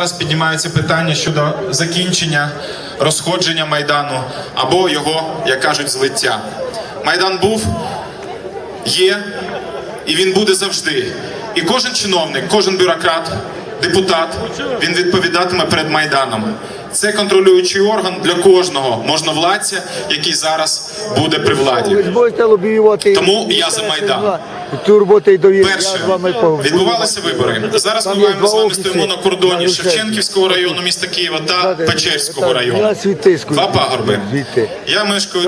Зараз піднімаються питання щодо закінчення розходження майдану або його, як кажуть, злиття. Майдан був, є і він буде завжди. І кожен чиновник, кожен бюрократ, депутат, він відповідатиме перед майданом. Це контролюючий орган для кожного можновладця, який зараз буде при владі. Тому я за Майдан. Турботи і довіри. Перше Я з вами відбувалися вибори. Зараз ми маємо з вами стоїмо на кордоні Шевченківського району міста Києва та Печерського району. Два пагорби. Я мешкаю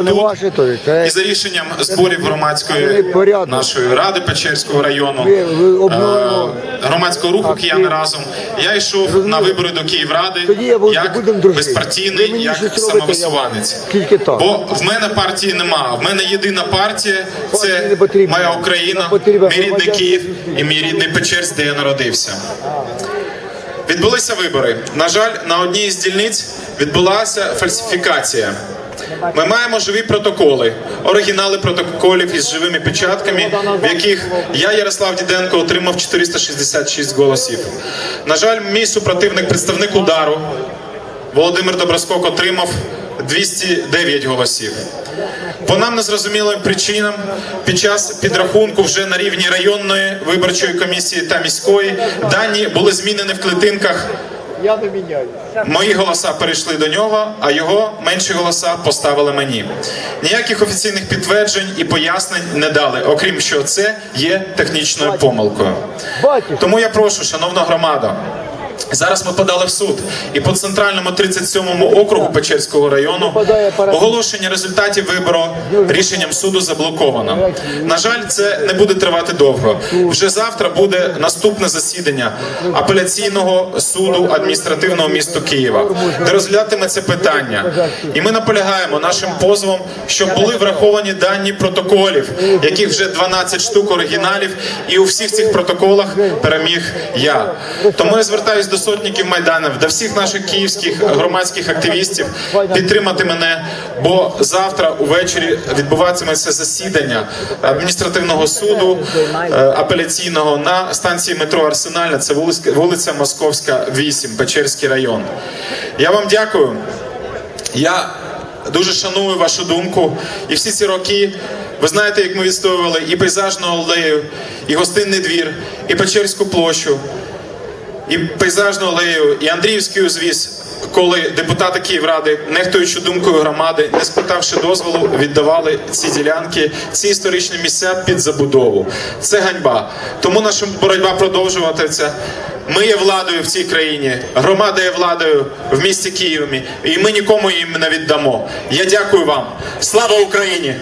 тут і за рішенням зборів громадської нашої ради Печерського району е, громадського руху кияни разом. Я йшов на вибори до Київради Тоді я як безпартійний, як самовисуванець. Бо в мене партії нема. В мене єдина партія це моя Україна, мій рідний Київ і мій рідний Печерськ, де я народився. Відбулися вибори. На жаль, на одній із дільниць відбулася фальсифікація. Ми маємо живі протоколи, оригінали протоколів із живими печатками, в яких я, Ярослав Діденко, отримав 466 голосів. На жаль, мій супротивник, представник удару, Володимир Доброскок отримав 209 голосів. По нам незрозумілим причинам під час підрахунку вже на рівні районної виборчої комісії та міської дані були змінені в клітинках. Я не міняю. Мої голоса перейшли до нього, а його менші голоса поставили мені. Ніяких офіційних підтверджень і пояснень не дали, окрім що це є технічною помилкою. Тому я прошу, шановна громада. Зараз ми подали в суд, і по центральному 37-му округу Печерського району оголошення результатів вибору рішенням суду заблоковано. На жаль, це не буде тривати довго. Вже завтра буде наступне засідання апеляційного суду адміністративного міста Києва, де розглядатиметься питання. І ми наполягаємо нашим позовом, щоб були враховані дані протоколів, яких вже 12 штук оригіналів, і у всіх цих протоколах переміг я. Тому я звертаюся до сотників майданів, до всіх наших київських громадських активістів підтримати мене, бо завтра увечері відбуватиметься засідання адміністративного суду е, апеляційного на станції метро Арсенальна. Це вулиця, Московська, 8, Печерський район. Я вам дякую. Я дуже шаную вашу думку. І всі ці роки, ви знаєте, як ми відстоювали і пейзажну алею, і гостинний двір, і Печерську площу, і пейзажну алею, і Андріївський узвіз. Коли депутати Київради, нехтуючи думкою громади, не спитавши дозволу, віддавали ці ділянки, ці історичні місця під забудову. Це ганьба. Тому наша боротьба продовжуватиметься. Ми є владою в цій країні, громада є владою в місті Києві, і ми нікому їм не віддамо. Я дякую вам. Слава Україні!